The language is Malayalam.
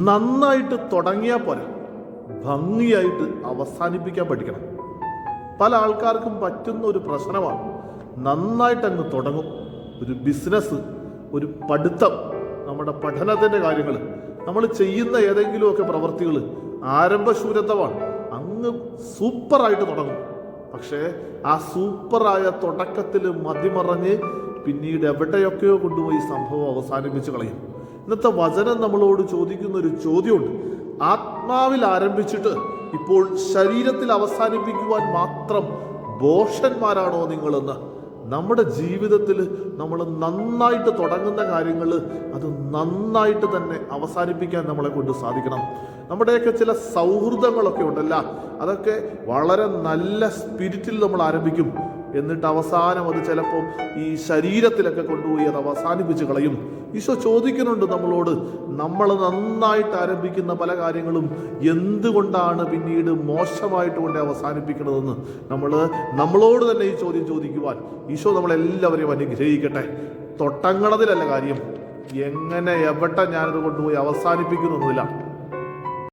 നന്നായിട്ട് തുടങ്ങിയാൽ പോരാ. ഭംഗിയായിട്ട് അവസാനിപ്പിക്കാൻ പഠിക്കണം. പല ആൾക്കാർക്കും പറ്റുന്ന ഒരു പ്രശ്നമാണ്. നന്നായിട്ട് അങ്ങ് തുടങ്ങും. ഒരു ബിസിനസ് ഒരു പഠിത്തം നമ്മുടെ പഠനത്തിന്റെ കാര്യങ്ങൾ. നമ്മൾ ചെയ്യുന്ന ഏതെങ്കിലുമൊക്കെ പ്രവൃത്തികൾ ആരംഭശൂരത്വമാണ്. അങ്ങ് സൂപ്പറായിട്ട് തുടങ്ങും. പക്ഷേ ആ സൂപ്പറായ തുടക്കത്തിൽ മതിമറഞ്ഞ് പിന്നീട് എവിടെയൊക്കെയോ കൊണ്ടുപോയി സംഭവം അവസാനിപ്പിച്ച് കളയും. ഇന്നത്തെ വചനം നമ്മളോട് ചോദിക്കുന്ന ഒരു ചോദ്യമുണ്ട്. ആത്മാവിൽ ആരംഭിച്ചിട്ട് ഇപ്പോൾ ശരീരത്തിൽ അവസാനിപ്പിക്കുവാൻ മാത്രം ബോഷന്മാരാണോ നിങ്ങളെന്ന്? നമ്മുടെ ജീവിതത്തിൽ നമ്മൾ നന്നായിട്ട് തുടങ്ങുന്ന കാര്യങ്ങൾ അത് നന്നായിട്ട് തന്നെ അവസാനിപ്പിക്കാൻ നമ്മളെ കൊണ്ട് സാധിക്കണം. നമ്മുടെയൊക്കെ ചില സൗഹൃദങ്ങളൊക്കെ ഉണ്ടല്ല അതൊക്കെ വളരെ നല്ല സ്പിരിറ്റിൽ നമ്മൾ ആരംഭിക്കും. എന്നിട്ട് അവസാനം അത് ചിലപ്പോൾ ഈ ശരീരത്തിലൊക്കെ കൊണ്ടുപോയി അത് അവസാനിപ്പിച്ച് കളയും. ഈശോ ചോദിക്കുന്നുണ്ട് നമ്മളോട് നമ്മൾ നന്നായിട്ട് ആരംഭിക്കുന്ന പല കാര്യങ്ങളും എന്തുകൊണ്ടാണ് പിന്നീട് മോശമായിട്ട് കൊണ്ട് അവസാനിപ്പിക്കുന്നതെന്ന്? നമ്മൾ നമ്മളോട് തന്നെ ഈ ചോദ്യം ചോദിക്കുവാൻ ഈശോ നമ്മളെല്ലാവരെയും അനുഗ്രഹിക്കട്ടെ. തൊട്ടങ്ങളതിലല്ല കാര്യം എങ്ങനെ എവിടെ ഞാനത് കൊണ്ടുപോയി അവസാനിപ്പിക്കുന്നൊന്നുമില്ല.